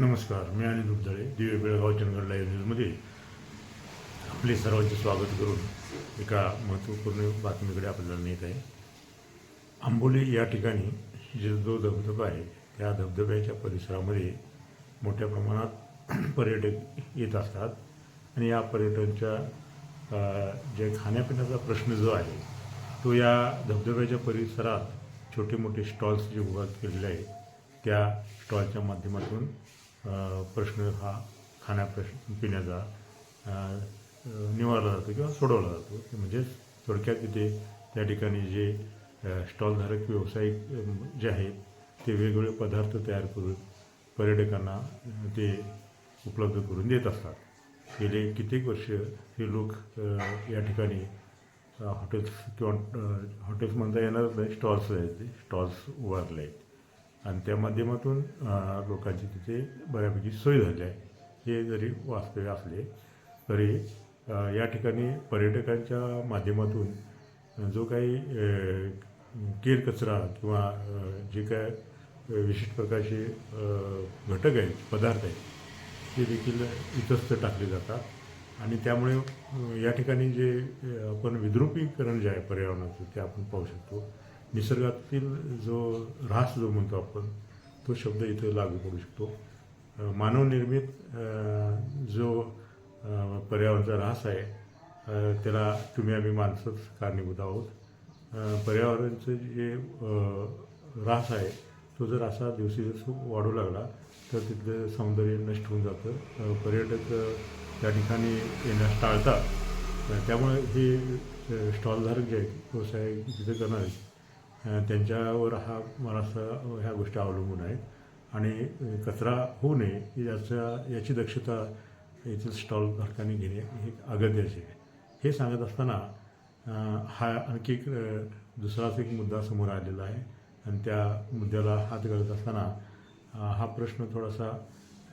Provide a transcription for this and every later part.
नमस्कार मी अनिल दुबदळे दिवे बेळगाव चंदगड लाईव्ह न्यूजमध्ये आपले सर्वांचे स्वागत करून एका महत्त्वपूर्ण बातमीकडे आपल्याला नेत आहे. आंबोली या ठिकाणी जे जो धबधबा आहे त्या धबधब्याच्या परिसरामध्ये मोठ्या प्रमाणात पर्यटक येत असतात. आणि या पर्यटनच्या जे खाण्यापिण्याचा प्रश्न जो आहे तो या धबधब्याच्या परिसरात छोटे मोठे स्टॉल्स जे उभा केलेले आहेत त्या स्टॉलच्या माध्यमातून प्रश्न हा खाण्या प्रश्न पिण्याचा निवारला जातो किंवा सोडवला जातो. म्हणजेच थोडक्यात तिथे त्या ठिकाणी जे स्टॉलधारक व्यावसायिक जे आहेत ते वेगवेगळे पदार्थ तयार करून पर्यटकांना ते उपलब्ध करून देत असतात. गेले कित्येक वर्ष हे लोक या ठिकाणी हॉटेल्स किंवा हॉटेल्स म्हणता येणारच नाही स्टॉल्स आहेत ते स्टॉल्स उभारले आहेत. आणि त्या माध्यमातून लोकांची तिथे बऱ्यापैकी सोय झाली आहे. हे जरी वास्तव्य असले तरी या ठिकाणी पर्यटकांच्या माध्यमातून जो काही केर कचरा किंवा जे काय विशिष्ट प्रकारचे घटक आहेत पदार्थ आहेत ते देखील इतस्त टाकले जातात. आणि त्यामुळे या ठिकाणी जे आपण विद्रुपीकरण जे आहे पर्यावरणाचं ते आपण पाहू शकतो. निसर्गातील जो ऱ्हास जो म्हणतो आपण तो शब्द इथं लागू करू शकतो. मानवनिर्मित जो पर्यावरणाचा ऱ्हास आहे त्याला तुम्ही आम्ही माणसंच कारणीभूत आहोत. पर्यावरणाचं जे ऱ्हास आहे तो जर असा दिवसेदिवस वाढू लागला तर तिथलं सौंदर्य नष्ट होऊन जातं. पर्यटक त्या ठिकाणी येण्यास टाळतात. त्यामुळे हे स्टॉलधारक जे आहेत व्यवसाय तिथे करणारे त्यांच्यावर हा महाराष्ट्र ह्या गोष्टी अवलंबून आहेत. आणि कचरा होऊ नये याचा याची दक्षता येथील स्टॉल धारकांनी घेणे हे अगत्याचे आहे. हे सांगत असताना हा आणखी एक दुसराच एक मुद्दा समोर आलेला आहे. आणि त्या मुद्द्याला हात घालत असताना हा प्रश्न थोडासा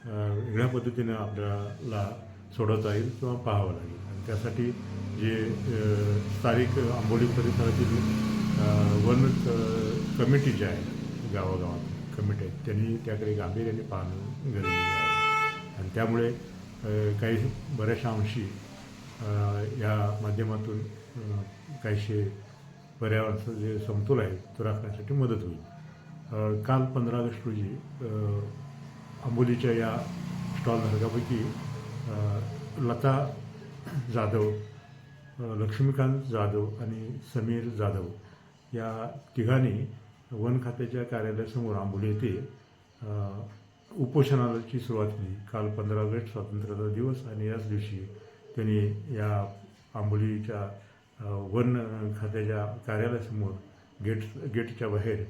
वेगळ्या पद्धतीनं आपल्याला सोडवता येईल किंवा पाहावा लागेल. आणि त्यासाठी जे स्थानिक आंबोली परिसरातील वन कमिटी ज्या आहे गावागावात कमिटी आहेत त्यांनी त्याकडे गांभीर्याने पाहणं गरजेचं आहे. आणि त्यामुळे काही बऱ्याचशा अंशी या माध्यमातून काहीसे पर्यावरणाचं जे समतोल आहे तो राखण्यासाठी मदत होईल. काल पंधरा ऑगस्ट रोजी आंबोलीच्या या स्टॉल धारकापैकी लता जाधव लक्ष्मीकांत जाधव आणि समीर जाधव या तिघांनी वन खात्याच्या कार्यालयासमोर आंबोली येथे उपोषणाची सुरुवात केली. काल पंधरा ऑगस्ट स्वातंत्र्याचा दिवस आणि याच दिवशी त्यांनी या आंबोलीच्या वन खात्याच्या कार्यालयासमोर गेट गेटच्या बाहेर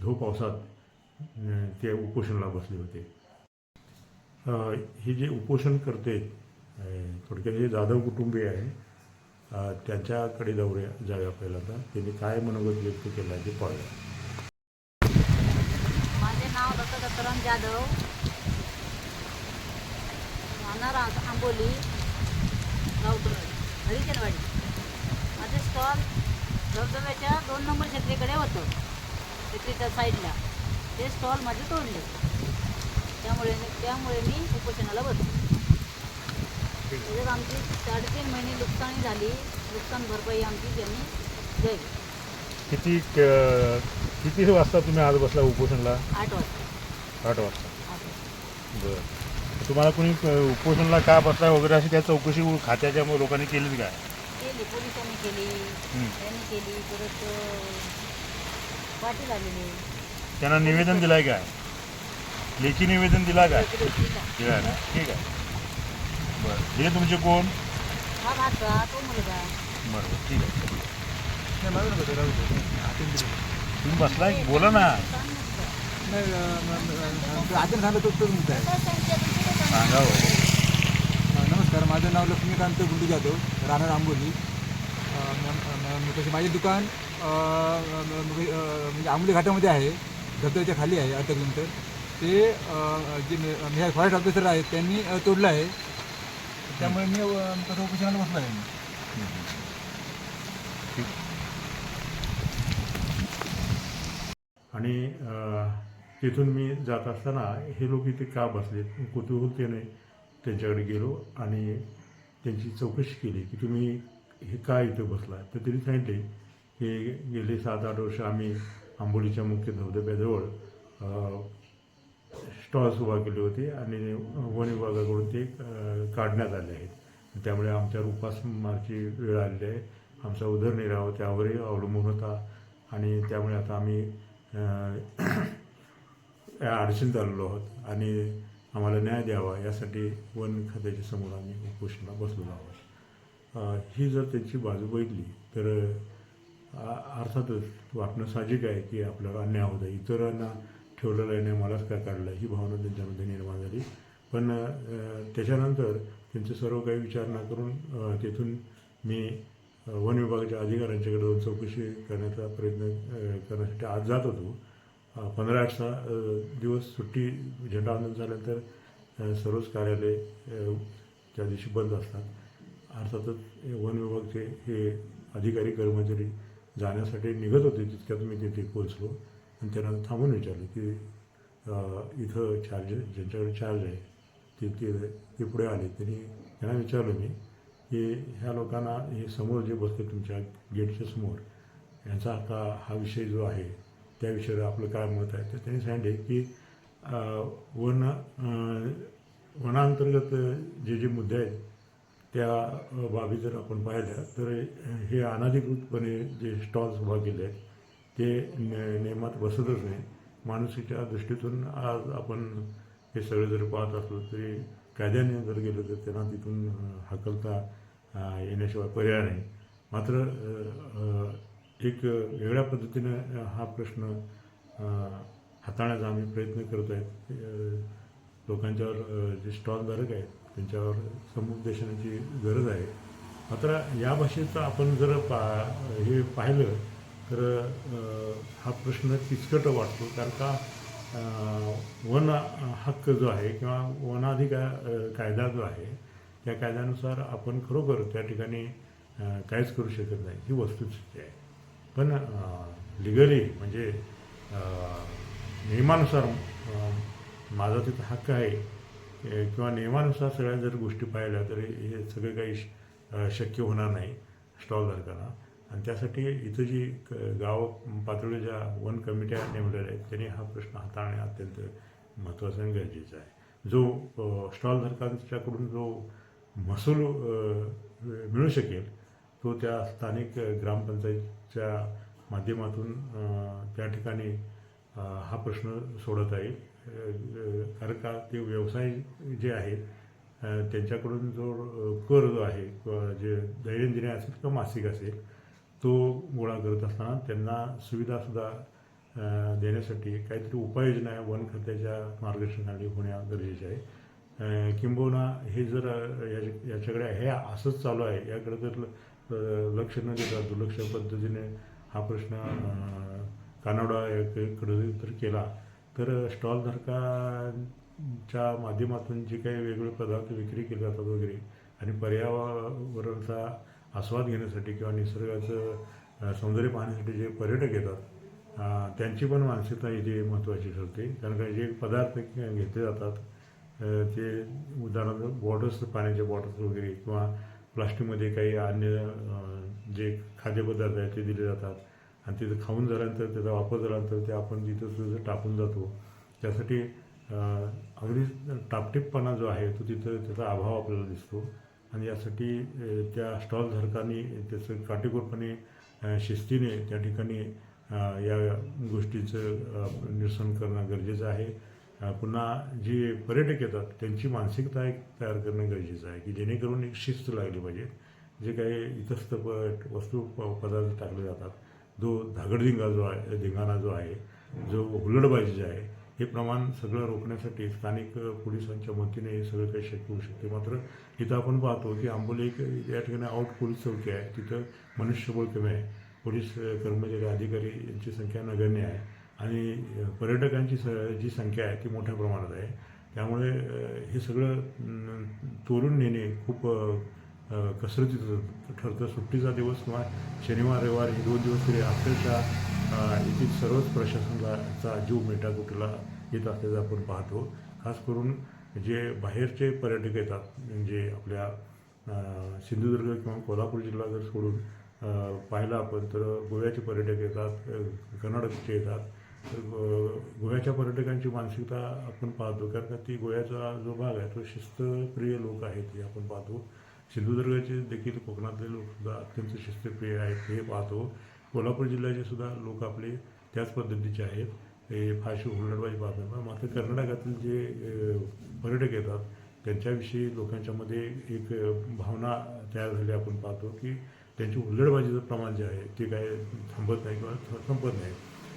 धो पावसात ते उपोषणाला बसले होते. हे जे उपोषण करते थोडक्यात हे जाधव कुटुंबीय आहे त्यांच्याकडे जाऊया जाऊया पहिल्यांदा. त्यांनी काय मनोगत व्यक्त केलं आहे ते पाहूया. माझे नाव दत्त दत्तराम जाधव. राहणार आंबोली गावठुरड हरिचंदवाडी. माझे स्टॉल धबधब्याच्या दोन नंबर छत्रीकडे होतं छत्रीच्या साईडला. ते स्टॉल माझे तोडले. त्यामुळे त्यामुळे मी उपोषणाला बसले. त्याच्यात आमची साडेतीन महिने नुकसानी झाली. नुकसान भरपाई आमची त्यांनी द्यावी. किती किती वाजता तुम्ही आज बसला उपोषणला? आठ वाजता. आठ वाजता. आठ वाजता. बरं. तुम्हाला कोणी उपोषणला का बसला वगैरे अशी त्या चौकशी खात्याच्या लोकांनी केलीच काय? केली पोलिसांनी केली. त्यांनी केली. परत अं, पाटील आलेले. त्यांना निवेदन दिलंय काय? लेखी निवेदन दिला काय? दिला. ना? ठीक आहे. बरं. हे तुमचे कोण? हा भाचा तो मुलगा. बरोबर ठीक आहे. तुम्ही बसलाय? बोला ना. झालं तो आहे सांगा हो. नमस्कार माझं नाव लक्ष्मीकांत गुंडू जाधव राहणार आंबोली. अ, म- म- म- तसे माझे दुकान अ, म- म- अ, म्हणजे आंबोली घाटामध्ये आहे. धबधब्याच्या खाली आहे अर्धा किलोमीटर. ते अ, जे मे- फॉरेस्ट ऑफिसर आहेत त्यांनी अ, तोडलं आहे. त्यामुळे मी अ, तसं उपोषणाला बसलो आहे. आणि तिथून मी जात असताना हे लोक इथे का बसलेत? कुतूहलतेने त्यांच्याकडे गेलो आणि त्यांची चौकशी केली की तुम्ही हे का इथं बसला तर त्यांनी सांगितले की गेले सात आठ वर्ष आम्ही आंबोलीच्या मुख्य धबधब्याजवळ स्टॉल्स उभा केले होते आणि वन विभागाकडून ते काढण्यात आले आहेत. त्यामुळे आमच्यावर उपासमारची वेळ आलेली आहे. आमचा उदरनिर्वाह त्यावरही अवलंबून होता आणि त्यामुळे आता आम्ही या अडचणीत आलेलो आहोत आणि आम्हाला न्याय द्यावा यासाठी वन खात्याच्या समोर आम्ही उपोषणाला बसलेलो आहोत. ही जर त्यांची बाजू बघितली तर अर्थातच वाटणं साहजिक आहे की आपल्याला अन्याय होत इतरांना ठेवलेलं आहे नाही मलाच काय काढलं ही भावना त्यांच्यामध्ये निर्माण झाली. पण त्याच्यानंतर त्यांचे सर्व काही विचार न करून तिथून तेथून मी वन विभागाच्या अधिकाऱ्यांच्याकडे जाऊन चौकशी करण्याचा प्रयत्न करण्यासाठी आज जात होतो. पंधरा आठ सहा दिवस सुट्टी झेंडा आंदोलन झाल्यानंतर सर्वच कार्यालय त्या दिवशी बंद असतात. अर्थातच वन विभागचे हे अधिकारी कर्मचारी जाण्यासाठी निघत होते तितक्यात मी तिथे पोचलो आणि त्यांना थांबून विचारलं की इथं चार्ज ज्यांच्याकडे चार्ज आहे ते ते ते पुढे आले त्यांनी त्यांना विचारलं मी की ह्या लोकांना हे समोर जे बसते तुमच्या गेटच्या समोर यांचा का हा विषय जो आहे त्या विषयावर आपलं काय मत आहे तर त्यांनी सांगितले की वन वनांतर्गत जे जे मुद्दे आहेत त्या बाबी जर आपण पाहिल्या तर हे अनाधिकृतपणे जे स्टॉल्स उभा केले आहेत ते ने नेमात बसतच नाही. माणुसकीच्या दृष्टीतून आज आपण हे सगळे जर पाहत असलो तरी कायद्याने जर गेलं तर त्यांना तिथून हकलता येण्याशिवाय पर्याय नाही. मात्र एक वेगळ्या पद्धतीनं हा प्रश्न हाताळण्याचा आम्ही प्रयत्न करत आहेत. लोकांच्यावर जे स्टॉलधारक आहेत त्यांच्यावर समुपदेशनाची गरज आहे. मात्र या भाषेचं आपण जर पा हे पाहिलं तर हा प्रश्न किचकट वाटतो कारण का वन हक्क जो आहे किंवा वनाधिकार कायदा जो आहे त्या कायद्यानुसार आपण खरोखर त्या ठिकाणी काहीच करू शकत नाही. ही वस्तुस्थिती आहे. पण लिगली म्हणजे नियमानुसार माझा तिथं हक्क आहे किंवा नियमानुसार सगळ्या जर गोष्टी पाहिल्या तर हे सगळं काही श- शक्य होणार नाही स्टॉलधारकांना आणि त्यासाठी इथं जी क- गाव पातळी ज्या वन कमिट्या नेमलेल्या आहेत त्यांनी हा प्रश्न हाताळणे अत्यंत महत्त्वाचं आणि गरजेचं आहे. जो स्टॉलधारकांच्याकडून जो महसूल मिळू शकेल तो त्या स्थानिक ग्रामपंचायतच्या माध्यमातून त्या ठिकाणी हा प्रश्न सोडवता येईल. कारण का ते व्यवसाय जे आहेत त्यांच्याकडून जो कर जो आहे किंवा जे दैनंदिन असेल किंवा मासिक असेल तो गोळा करत असताना त्यांना सुविधासुद्धा देण्यासाठी काहीतरी उपाययोजना वन खात्याच्या मार्गदर्शनाखाली होण्या गरजेचे आहे. किंबहुना हे जर याच्या- याच्याकडे हे असंच चालू आहे याकडे जर ल- लक्ष न देता दुर्लक्ष पद्धतीने हा प्रश्न अ, याकडे जर केला. तर स्टॉलधारकांच्या माध्यमातून जे काही वेगवेगळे पदार्थ विक्री केले जातात वगैरे आणि पर्यावरणचा आस्वाद घेण्यासाठी किंवा निसर्गाचं सौंदर्य पाहण्यासाठी जे पर्यटक येतात त्यांची पण मानसिकता इथे महत्त्वाची ठरते. कारण का जे पदार्थ घेतले जातात ते उदाहरणार्थ बॉटल्स पाण्याच्या बॉटल्स वगैरे किंवा प्लास्टिकमध्ये काही अन्य जे खाद्यपदार्थ आहेत ते दिले जातात. आणि तिथं खाऊन झाल्यानंतर त्याचा वापर झाल्यानंतर ते आपण तिथं सुद्धा टाकून जातो. त्यासाठी अगदी टापटीपपणा जो आहे तो तिथं त्याचा अभाव आपल्याला दिसतो. आणि यासाठी त्या स्टॉलधारकांनी त्याचं काटेकोरपणे शिस्तीने त्या ठिकाणी या गोष्टीचं निरसन करणं गरजेचं आहे. पुन्हा जे पर्यटक येतात त्यांची मानसिकता एक तयार करणं गरजेचं आहे की जेणेकरून एक शिस्त लागली पाहिजे. जे काही इतस्तपट प वस्तू प- पदार्थ टाकले जातात जो धागडधिंगा जो आहे धिंगाणा जो आहे जो हुल्लडबाजी जी आहे हे प्रमाण सगळं रोखण्यासाठी स्थानिक पोलिसांच्या मदतीने हे सगळं काही शक्य होऊ शकते. मात्र इथं आपण पाहतो की आंबोली एक या ठिकाणी आउट पोलीस चौकी आहे. तिथं मनुष्यबळ कमी आहे. पोलीस कर्मचारी अधिकारी यांची संख्या नगण्य आहे. आणि पर्यटकांची स जी संख्या आहे ती मोठ्या प्रमाणात आहे. त्यामुळे हे सगळं तोरून नेणे खूप कसरतीचं ठरतं. सुट्टीचा दिवस किंवा शनिवार रविवार हे दोन दिवस तरी अक्षरशः येथील सर्वच प्रशासनाचा जीव मेटाकुटीला येत असल्याचं आपण पाहतो. खास करून जे बाहेरचे पर्यटक येतात म्हणजे आपल्या सिंधुदुर्ग किंवा कोल्हापूर जिल्हा जर सोडून पाहिला पाहिलं आपण तर गोव्याचे पर्यटक येतात कर्नाटकचे येतात. तर गो- गोव्याच्या पर्यटकांची मानसिकता आपण पाहतो कारण का ती गोव्याचा जो भाग आहे तो शिस्तप्रिय लोक आहेत हे आपण पाहतो. सिंधुदुर्गाचे देखील कोकणातले लोकसुद्धा अत्यंत शिस्तप्रिय आहेत हे पाहतो. कोल्हापूर जिल्ह्याचे सुद्धा लोक आपले त्याच पद्धतीचे आहेत. हे फारशी हुलडबाजी पाहतात मात्र कर्नाटकातील जे पर्यटक येतात त्यांच्याविषयी लोकांच्यामध्ये एक भावना तयार झाली आपण पाहतो की त्यांची हुल्लडबाजीचं प्रमाण जे आहे ते काय थांबत नाही किंवा थ- संपत नाही.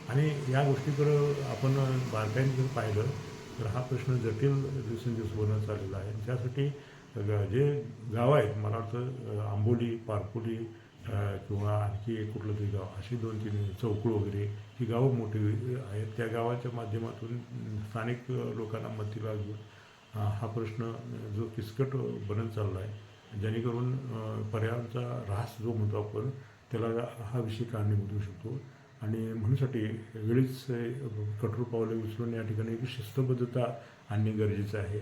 आणि या गोष्टीकडं आपण बारकाईने जर पाहिलं तर हा प्रश्न जटिल दिवसेंदिवस बनत चाललेला आहे. त्यासाठी जे गावं आहेत मला वाटतं आंबोली पारपोली किंवा आणखी एक कुठलं तरी गाव अशी दोन तीन चौकळ वगैरे ही गावं मोठी आहेत. त्या गावाच्या माध्यमातून स्थानिक लोकांना मतीला घेऊन हा प्रश्न जो किचकट बनत चालला आहे जेणेकरून अ, पर्यावरणाचा ऱ्हास जो म्हणतो आपण त्याला हा विषय कारणीभूत होऊ शकतो. आणि म्हणूसाठी वेळीच कठोर पावले उचलून या ठिकाणी एक शिस्तबद्धता आणणे गरजेचं आहे.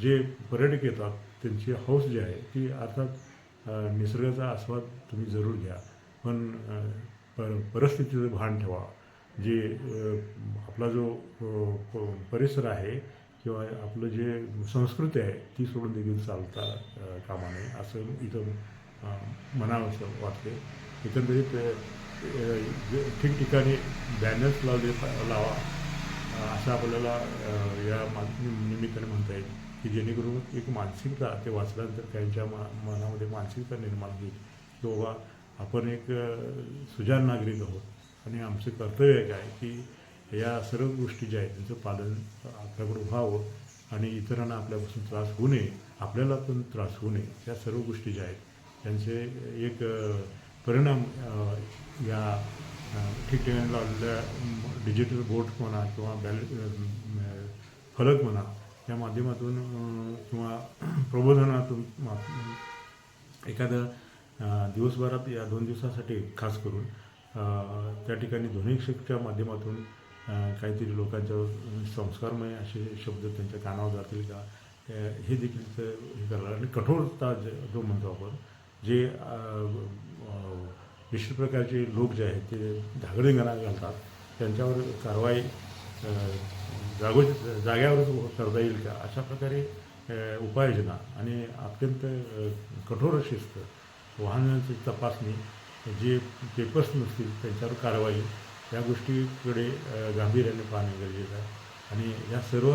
जे पर्यटक येतात त्यांची हौस जी आहे ती अर्थात निसर्गाचा आस्वाद तुम्ही जरूर घ्या. पण पर परिस्थितीचं भान ठेवा. जे आपला जो प- परिसर आहे किंवा आपलं जे संस्कृती आहे ती सोडून देखील चालता कामा नये असं इथं म्हणावंसं वाटते एकंदरीत जे ठिकठिकाणी बॅनर्स लावले पा- लावा असं आपल्याला या निमित्ताने म्हणता येईल. की जेणेकरून एक मानसिकता ते वाचल्यानंतर त्यांच्या मा मनामध्ये मानसिकता निर्माण होईल. की बाबा आपण एक सुजान सुजाण नागरिक आहोत आणि आमचं कर्तव्य आहे काय की या सर्व गोष्टी ज्या आहेत त्यांचं पालन आपल्याकडून व्हावं आणि इतरांना आपल्यापासून त्रास होऊ नये आपल्याला पण त्रास होऊ नये या सर्व गोष्टी ज्या आहेत त्यांचे एक परिणाम या ठिकठिकाणी लावलेल्या डिजिटल बोर्ड म्हणा किंवा बॅल फलक म्हणा या माध्यमातून किंवा प्रबोधनातून मा- एखादं दिवसभरात या दोन दिवसासाठी खास करून त्या ठिकाणी ध्वनिक्षकच्या माध्यमातून काहीतरी लोकांच्या संस्कारमय असे शब्द त्यांच्या कानावर जातील का? हे देखील हे करायला आणि कठोरता जो म्हणतो आपण जे विशिष्ट प्रकारचे लोक जे आहेत ते धागडधिंगाणा घालतात त्यांच्यावर कारवाई जागो जाग्यावरच करता येईल का? अशा प्रकारे उपाययोजना आणि अत्यंत कठोर शिस्त वाहनांची तपासणी जे पेपर्स नसतील त्यांच्यावर कारवाई या गोष्टीकडे गांभीर्याने पाहणे गरजेचं आहे. आणि या सर्व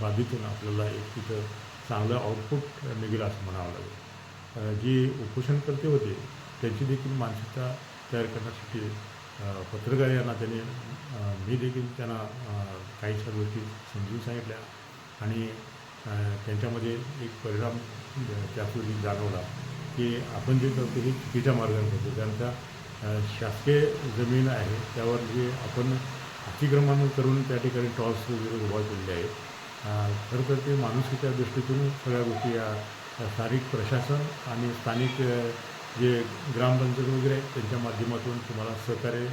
बाबीतून आपल्याला एक तिथं चांगलं आउटपुट निघेल असं म्हणावं लागेल. जी उपोषणकर्ते होते त्यांची देखील मानसिकता तयार करण्यासाठी पत्रकार यांना त्याने मी देखील त्यांना काहीशा गोष्टी समजून सांगितल्या आणि त्यांच्यामध्ये एक परिणाम त्यापूर्वी जाणवला की आपण जे करतो हे चुकीच्या मार्गाने करतो. कारण त्या शासकीय जमीन आहे त्यावर जे आपण अतिक्रमण करून त्या ठिकाणी टॉल्स वगैरे उभा केलेले आहेत. खरं तर ते माणुसकीच्या दृष्टीतून सगळ्या गोष्टी या स्थानिक प्रशासन आणि स्थानिक जे ग्रामपंचायत वगैरे त्यांच्या माध्यमातून तुम्हाला सहकार्य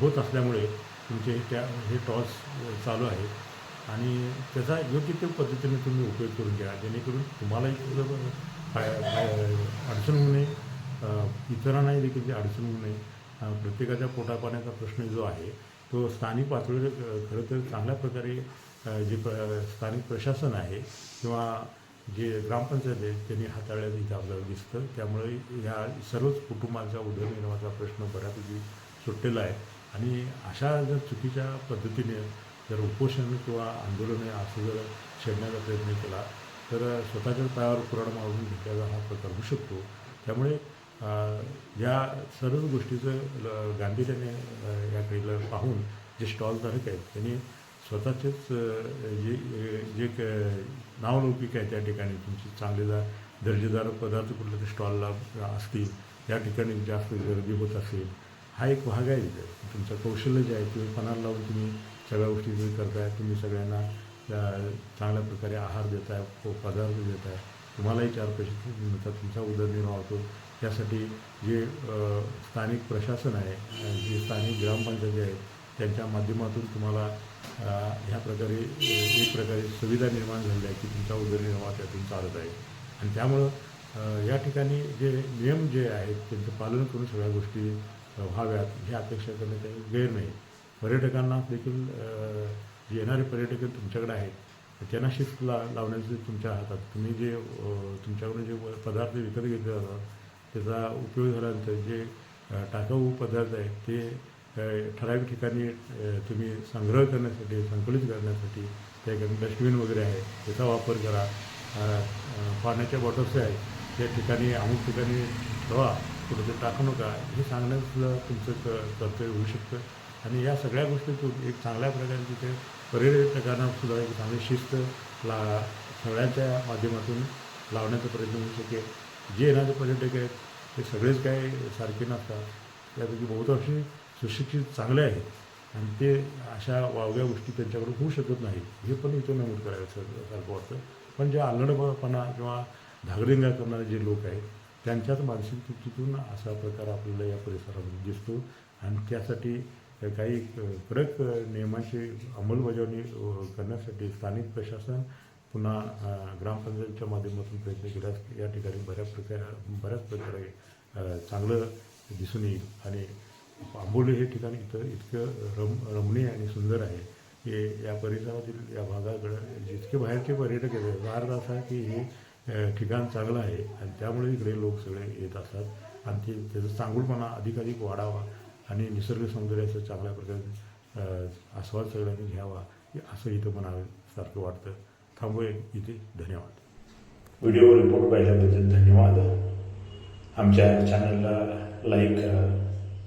होत असल्यामुळे तुमचे हे त्या हे टॉस चालू आहे आणि त्याचा योग्य त्या पद्धतीने तुम्ही उपयोग करून घ्या जेणेकरून तुम्हालाही फाय अडचण होऊ नये. इतरांनाही देखील ते अडचण होऊ नये. प्रत्येकाच्या पोटापाण्याचा प्रश्न जो आहे तो स्थानिक पातळीवर खरं तर चांगल्या प्रकारे जे प स्थानिक प्रशासन आहे किंवा जे ग्रामपंचायत आहे त्यांनी हाताळल्याचं इथं आपल्याला दिसतं. त्यामुळे ह्या सर्वच कुटुंबांचा उदरनिर्वाहाचा प्रश्न बऱ्यापैकी सुटलेला आहे. आणि अशा जर चुकीच्या पद्धतीने जर उपोषण किंवा आंदोलन असं जर छेडण्याचा प्रयत्न केला तर स्वतःच्याच पायावर कुराड मारून घेतल्याचा हा प्रकार होऊ शकतो. त्यामुळे या सर्व गोष्टीचं ल- गांभीर्याने याकडे पाहून जे स्टॉलधारक आहेत त्यांनी स्वतःचेच जे जे क- नावलौकिक आहे त्या ठिकाणी तुमची चांगलेदार दर्जेदार पदार्थ कुठले ते स्टॉलला असतील त्या ठिकाणी जास्त गर्दी होत असेल हा एक भाग आहे इथे. तुमचं कौशल्य जे आहे तुम्ही पणाला लावून तुम्ही सगळ्या गोष्टी तुम्ही करताय तुम्ही सगळ्यांना चांगल्या प्रकारे आहार देताय पदार्थ देताय तुम्हालाही चार पैसे मिळतात तुमचा उदरनिर्वाह होतो त्यासाठी जे स्थानिक प्रशासन आहे जे स्थानिक ग्रामपंचायती आहेत त्यांच्या माध्यमातून तुम्हाला ह्या प्रकारे एक प्रकारे सुविधा निर्माण झालेल्या आहे की तुमचा उदरनिर्वाह त्यातून चालत आहे. आणि त्यामुळं या ठिकाणी जे नियम जे आहेत त्यांचं पालन करून सगळ्या गोष्टी व्हाव्यात ही अपेक्षा करण्यात काही गैर नाही. पर्यटकांना देखील जे येणारे पर्यटक तुमच्याकडे आहेत त्यांना शिस्त ला लावण्याचं तुमच्या हातात तुम्ही जे तुमच्याकडे तुमच्याकडून जे पदार्थ विकत घेतले जातात त्याचा उपयोग झाल्यानंतर जे टाकाऊ पदार्थ आहेत ते ठराविक ठिकाणी तुम्ही संग्रह करण्यासाठी संकलित करण्यासाठी त्या ठिकाणी डस्टबिन वगैरे आहे त्याचा वापर करा. पाण्याच्या बॉटल्स आहेत त्या ठिकाणी अमुक ठिकाणी ठेवा ते टाकू नका. हे सांगण्यासुद्धा तुमचं क कर्तव्य होऊ शकतं. आणि या सगळ्या गोष्टीतून एक चांगल्या प्रकारे तिथे पर्यटकांना सुद्धा एक चांगली शिस्त ला सगळ्यांच्या माध्यमातून लावण्याचा प्रयत्न होऊ शकेल. जे येणारे पर्यटक आहेत ते सगळेच काय सारखे नसतात. त्यापैकी बहुतांशी सुशिक्षित चांगले आहेत. आणि ते अशा वावग्या गोष्टी त्यांच्याकडून होऊ शकत नाहीत. हे पण इथं नमूद करायचं सारखं वाटतं. पण जे आल्लडपणा किंवा धागरिंगा करणारे जे लोक आहेत त्यांच्याच मानसिकतेतून असा प्रकार आपल्याला या परिसरामध्ये दिसतो. आणि त्यासाठी काही कडक नियमांची अंमलबजावणी करण्यासाठी स्थानिक प्रशासन पुन्हा ग्रामपंचायतीच्या माध्यमातून प्रयत्न केल्यास या ठिकाणी बऱ्याच प्रकार बऱ्याच प्रकारे चांगलं दिसून येईल. आणि आंबोली हे ठिकाण इथं इतकं रम रमणीय आणि सुंदर आहे. की या परिसरातील या भागाकडं जितके बाहेरचे पर्यटक येतात अर्थ असा की हे ठिकाण चांगलं आहे. आणि त्यामुळे इकडे लोक सगळे येत असतात. आणि ते त्याचा चांगुलपणा अधिकाधिक वाढावा आणि निसर्ग सौंदर्याचा चांगल्या प्रकारे आस्वाद सगळ्यांनी घ्यावा. असं इथं म्हणावं सारखं वाटतं. थांबूया इथे. धन्यवाद. व्हिडिओ रिपोर्ट पाहिल्याबद्दल धन्यवाद. आमच्या चॅनलला लाईक करा.